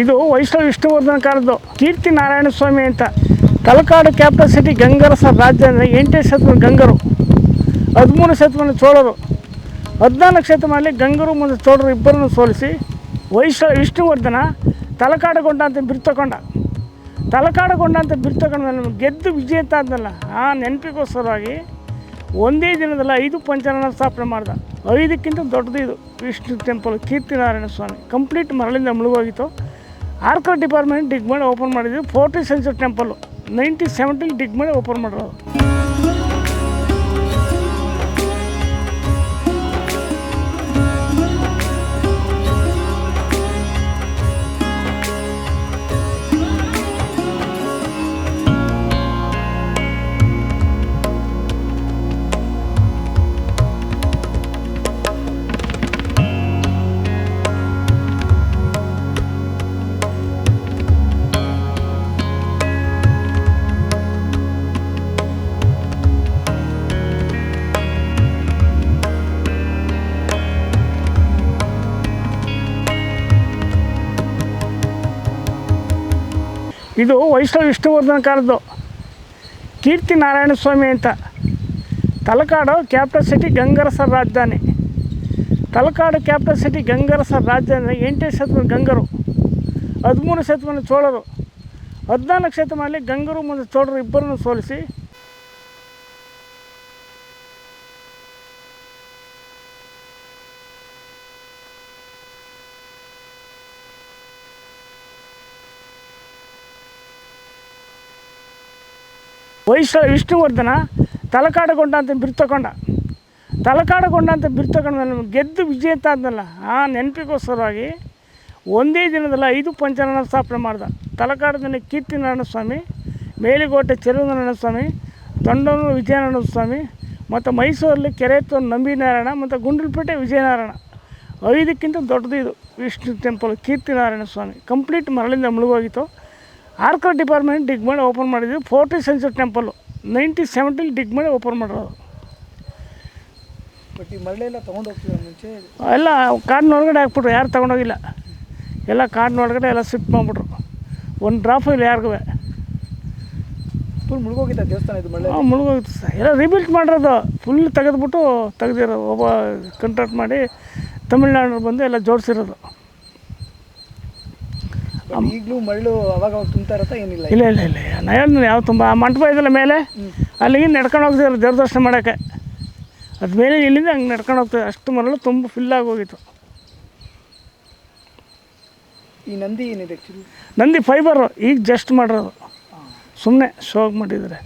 ಇದು ವೈಷ್ಣವ ವಿಷ್ಣುವರ್ಧನ ಕಾಲದ್ದು. ಕೀರ್ತಿ ನಾರಾಯಣ ಸ್ವಾಮಿ ಅಂತ. ತಲಕಾಡು ಕ್ಯಾಪಿಟಲ್ ಸಿಟಿ ಗಂಗರಸ ರಾಜ್ಯ ಅಂದರೆ ಎಂಟನೇ ಶತಮಾನ ಗಂಗರು. ಹದಿಮೂರು ಶತಮಾನ ಚೋಳರು. ಹದಿನಾಲ್ಕು ಶತಮಾನದಲ್ಲಿ ಗಂಗರು ಮತ್ತು ಚೋಳರು ಇಬ್ಬರನ್ನು ಸೋಲಿಸಿ ವೈಷ್ಣವ ವಿಷ್ಣುವರ್ಧನ ತಲಕಾಡುಗೊಂಡ ಅಂತ ಬಿರ್ತಕೊಂಡ. ತಲಕಾಡುಗೊಂಡ ಅಂತ ಬಿರ್ತಕೊಂಡ ಮೇಲೆ ಗೆದ್ದು ವಿಜೇತ ಆದ್ನಲ್ಲ ಆ ನೆನಪಿಗೋಸ್ಕರವಾಗಿ ಒಂದೇ ದಿನದಲ್ಲಿ ಐದು ಪಂಚನ ಸ್ಥಾಪನೆ ಮಾಡ್ದ. ಐದಕ್ಕಿಂತ ದೊಡ್ಡದು ಇದು. ವಿಷ್ಣು ಟೆಂಪಲ್ ಕೀರ್ತಿ ನಾರಾಯಣ ಸ್ವಾಮಿ. ಕಂಪ್ಲೀಟ್ ಮರಳಿಂದ ಮುಳುಗೋಗಿತ್ತು. ಆರ್ಕರ್ ಡಿಪಾರ್ಟ್ಮೆಂಟ್ ಡಿಗ್ ಮಾಡಿ ಓಪನ್ ಮಾಡಿದ್ವಿ ಫೋರ್ಟಿ ಸೆಂಚುರಿ ಟೆಂಪಲ್ಲು ನೈನ್ಟಿ ಸೆವೆಂಟಿಲಿ ಡಿಗ್ ಮಾಡಿ ಓಪನ್ ಮಾಡಿರೋದು ಇದು ವೈಷ್ಣವ ವಿಷ್ಣುವರ್ಧನ ಕಾಲದ್ದು. ಕೀರ್ತಿ ನಾರಾಯಣ ಸ್ವಾಮಿ ಅಂತ. ತಲಕಾಡು ಕ್ಯಾಪಿಟಲ್ ಸಿಟಿ ಗಂಗರಸರ ರಾಜಧಾನಿ. ತಲಕಾಡು ಕ್ಯಾಪಿಟಲ್ ಸಿಟಿ ಗಂಗರಸ ರಾಜಧಾನಿ ಎಂಟನೇ ಶತಮಾನ ಗಂಗರು. ಹದಿಮೂರು ಶತಮಾನ ಚೋಳರು. ಹದಿನಾಲ್ಕು ಶತಮಾನದಲ್ಲಿ ಗಂಗರು ಮತ್ತು ಚೋಳರು ಇಬ್ಬರನ್ನು ಸೋಲಿಸಿ ವೈಶ್ವ ವಿಷ್ಣುವರ್ಧನ ತಲಕಾಡಗೊಂಡ ಅಂತ ಬಿರು ತಗೊಂಡ. ತಲಕಾಡುಗೊಂಡ ಅಂತ ಬಿರು ತಗೊಂಡ ಮೇಲೆ ಗೆದ್ದು ವಿಜೇತ ಆದ್ನಲ್ಲ, ಆ ನೆನಪಿಗೋಸ್ಕರವಾಗಿ ಒಂದೇ ದಿನದಲ್ಲಿ ಐದು ಪಂಚಾಲನ ಸ್ಥಾಪನೆ ಮಾಡ್ದ. ತಲಕಾಡದಲ್ಲಿ ಕೀರ್ತಿನಾರಾಯಣ ಸ್ವಾಮಿ, ಮೇಲುಗೋಟೆ ಚೆಲುವನಾರಾಯಣ ಸ್ವಾಮಿ ತೊಂಡನೂರು ವಿಜಯನಾರಾಯಣ ಸ್ವಾಮಿ, ಮತ್ತು ಮೈಸೂರಲ್ಲಿ ಕೆರೆತೋ ನಂಬಿನಾರಾಯಣ, ಮತ್ತು ಗುಂಡ್ಲಪೇಟೆ ವಿಜಯನಾರಾಯಣ. ಐದಕ್ಕಿಂತ ದೊಡ್ಡದು ಇದು ವಿಷ್ಣು ಟೆಂಪಲ್ ಕೀರ್ತಿನಾರಾಯಣ ಸ್ವಾಮಿ. ಕಂಪ್ಲೀಟ್ ಮರಳಿಂದ ಮುಳುಗೋಗಿತ್ತು. ಆರ್ಕರ್ ಡಿಪಾರ್ಟ್ಮೆಂಟ್ ಡಿಗ್ ಮಾಡಿ ಓಪನ್ ಮಾಡಿದ್ವಿ. ಫೋರ್ಟಿ ಸೆಂಚುರಿ ಟೆಂಪಲ್ಲು ನೈನ್ಟಿ ಸೆವೆಂಟಿಲಿ ಡಿಗ್ ಮಾಡಿ ಓಪನ್ ಮಾಡಿರೋದು. ಬಟ್ ಈ ಮರಳೆಲ್ಲ ತೊಗೊಂಡು ಹೋಗ್ತೀವಿ ಮುಂಚೆ? ಎಲ್ಲ ಕಾಡಿನೊಳಗಡೆ ಹಾಕ್ಬಿಟ್ರು. ಯಾರು ತೊಗೊಂಡೋಗಿಲ್ಲ. ಎಲ್ಲ ಕಾಡಿನ ಒಳಗಡೆ ಎಲ್ಲ ಶಿಫ್ಟ್ ಮಾಡಿಬಿಟ್ರು. ಒಂದು ಡ್ರಾಪ್ ಇಲ್ಲ ಯಾರಿಗೂ ಫುಲ್ ಮುಳುಗೋಗಿದ್ದ ದೇವಸ್ಥಾನ ಇದು ಮರಳೆ ಮುಳುಗೋಗಿತ್ತು ಸರ್. ಎಲ್ಲ ರಿಬಿಲ್ಟ್ ಮಾಡಿರೋದು. ಫುಲ್ ತೆಗೆದ್ಬಿಟ್ಟು ತೆಗೆದಿರೋದು. ಒಬ್ಬ ಕಂಟ್ರಾಕ್ಟ್ ಮಾಡಿ ತಮಿಳ್ನಾಡು ಬಂದು ಎಲ್ಲ ಜೋಡಿಸಿರೋದು. ಈಗಲೂ ಮರಳು ಅವಾಗ ಅವಾಗ ತುಂಬ್ತಾ ಇರತ್ತಾ ಏನಿಲ್ಲ ಇಲ್ಲ ಇಲ್ಲ ಇಲ್ಲ ನಾ ಹೇಳಿದ್ನಲ್ಲ ಯಾವ ತುಂಬ ಆ ಮಂಟಪ ಇದೆಯಲ್ಲ ಮೇಲೆ ಅಲ್ಲಿಗೆ ನಡ್ಕೊಂಡು ಹೋಗ್ತಿದ್ರು ದೇವ್ರ ದರ್ಶನ ಮಾಡೋಕ್ಕೆ. ಅದು ಮೇಲೆ ಇಲ್ಲಿಂದ ಹಂಗೆ ನಡ್ಕೊಂಡು ಹೋಗ್ತದೆ ಅಷ್ಟು ಮರಳು ತುಂಬ ಫಿಲ್ಲಾಗಿ ಹೋಗಿತ್ತು. ಈ ನಂದಿ ಏನಿದೆ ಆ್ಯಕ್ಚುಲಿ ನಂದಿ ಫೈಬರು ಈಗ ಜಸ್ಟ್ ಮಾಡಿರೋದು. ಸುಮ್ಮನೆ ಶೋಗ್ ಮಾಡಿದ್ದಾರೆ.